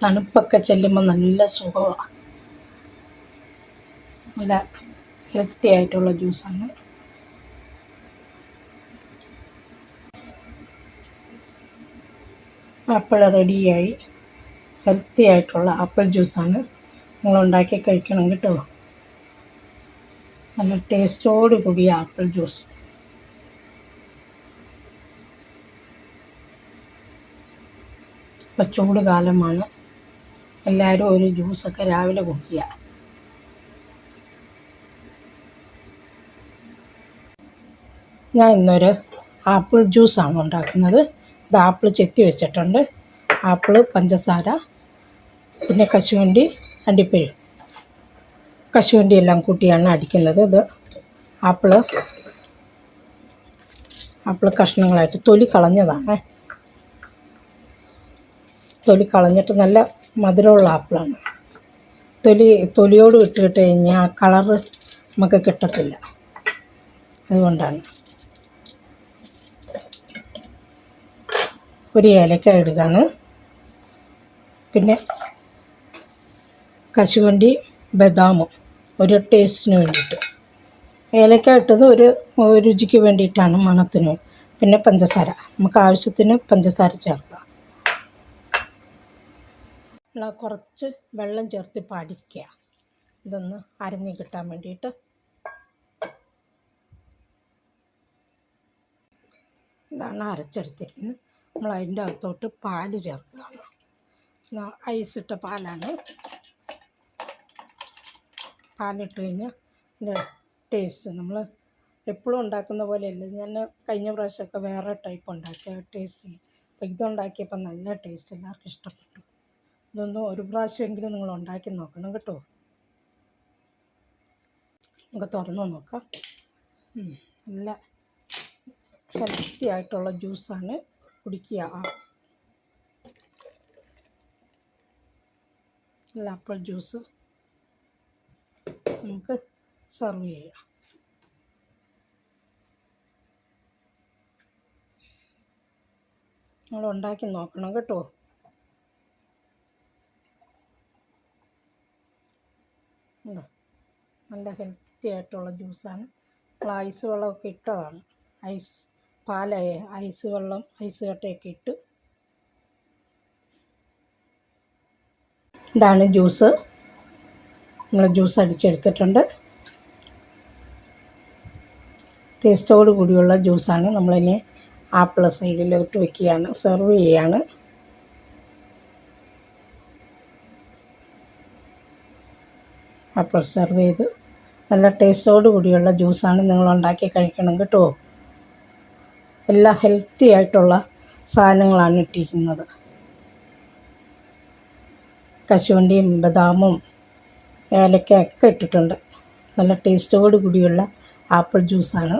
തണുപ്പൊക്കെ ചെല്ലുമ്പോൾ നല്ല സുഖമാണ് നല്ല ഹെൽത്തി ആയിട്ടുള്ള ജ്യൂസാണ് ആപ്പിൾ റെഡിയായി ഹെൽത്തി ആയിട്ടുള്ള ആപ്പിൾ ജ്യൂസാണ് നിങ്ങൾ ഉണ്ടാക്കി കഴിക്കണം കേട്ടോ. നല്ല ടേസ്റ്റോട് കൂടിയ ആപ്പിൾ ജ്യൂസ് ഇപ്പം ചൂട് കാലമാണ് എല്ലാവരും ഒരു ജ്യൂസൊക്കെ രാവിലെ കുടിക്കുക. ഞാൻ ഇന്നൊരു ആപ്പിൾ ജ്യൂസാണ് ഉണ്ടാക്കുന്നത്. ഇത് ആപ്പിൾ ചെത്തി വെച്ചിട്ടുണ്ട്. ആപ്പിൾ പഞ്ചസാര പിന്നെ കശുവണ്ടി അണ്ടിപ്പഴം കശുവണ്ടി എല്ലാം കൂട്ടിയാണ് അടിക്കുന്നത് ഇത്. ആപ്പിൾ ആപ്പിൾ കഷ്ണങ്ങളായിട്ട് തൊലി കളഞ്ഞതാണ്. തൊലി കളഞ്ഞിട്ട് നല്ല മധുരമുള്ള ആപ്പിളാണ്. തൊലി തൊലിയോട് ഇട്ടിട്ട് കഴിഞ്ഞാൽ കളറ് നമുക്ക് കിട്ടത്തില്ല. അതുകൊണ്ടാണ്. ഒരു ഏലക്ക ഇടുകയാണ്. പിന്നെ കശുവണ്ടി ബദാമും ഒരു ടേസ്റ്റിന് വേണ്ടിയിട്ട്. ഏലക്ക ഇട്ടത് ഒരു രുചിക്ക് വേണ്ടിയിട്ടാണ് മണത്തിന്. പിന്നെ പഞ്ചസാര. നമുക്ക് ആവശ്യത്തിന് പഞ്ചസാര ചേർക്കുക ഉള്ള കുറച്ച് വെള്ളം ചേർത്ത് പാടിക്കുക ഇതൊന്ന് അരഞ്ഞ് കിട്ടാൻ വേണ്ടിയിട്ട്. ഇതാണ് അരച്ചെടുത്തിരിക്കുന്നത്. നമ്മൾ അതിന്റെ അകത്തോട്ട് പാൽ ചേർക്കുകയാണ് ഐസിട്ട പാലാണ്. പാലിട്ട് കഴിഞ്ഞാൽ അതിന്റെ ടേസ്റ്റ് നമ്മൾ എപ്പോഴും ഉണ്ടാക്കുന്ന പോലെയല്ല. ഞാൻ കഴിഞ്ഞ പ്രാവശ്യമൊക്കെ വേറെ ടൈപ്പ് ഉണ്ടാക്കിയ ടേസ്റ്റ് അപ്പോൾ ഇതുണ്ടാക്കിയപ്പോൾ നല്ല ടേസ്റ്റ് എല്ലാവർക്കും ഇഷ്ടപ്പെട്ടു. ഇതൊന്ന് ഒരു പ്രാവശ്യമെങ്കിലും നിങ്ങൾ ഉണ്ടാക്കി നോക്കണം കേട്ടോ. നമുക്ക് തുറന്നു നോക്കാം. നല്ല ഹെൽത്തി ആയിട്ടുള്ള ജ്യൂസാണ് കുടിക്കുക. നല്ല ആപ്പിൾ ജ്യൂസ് നമുക്ക് സെർവ് ചെയ്യാം. നിങ്ങൾ ഉണ്ടാക്കി നോക്കണം കേട്ടോ. ഉണ്ടോ? നല്ല ഹെൽത്തി ആയിട്ടുള്ള ജ്യൂസാണ് നമ്മൾ ഐസ് വെള്ളമൊക്കെ ഇട്ടതാണ്. ഐസ് പാല ഐസ് വെള്ളം ഐസ് കട്ടയൊക്കെ ഇട്ട്. ഇതാണ് ജ്യൂസ് നമ്മൾ ജ്യൂസ് അടിച്ചെടുത്തിട്ടുണ്ട്. ടേസ്റ്റോട് കൂടിയുള്ള ജ്യൂസാണ് നമ്മളിനി ആപ്പിൾ സൈഡിലോട്ട് വെക്കുകയാണ്. സെർവ് ചെയ്യുകയാണ് ആപ്പിൾ സെർവ് ചെയ്ത് നല്ല ടേസ്റ്റോട് കൂടിയുള്ള ജ്യൂസാണ് നിങ്ങൾ ഉണ്ടാക്കി കഴിക്കണം കേട്ടോ. എല്ലാം ഹെൽത്തി ആയിട്ടുള്ള സാധനങ്ങളാണ് ഇട്ടിരിക്കുന്നത്. കശുവണ്ടിയും ബദാമും ഏലക്കയൊക്കെ ഇട്ടിട്ടുണ്ട്. നല്ല ടേസ്റ്റോട് കൂടിയുള്ള ആപ്പിൾ ജ്യൂസാണ്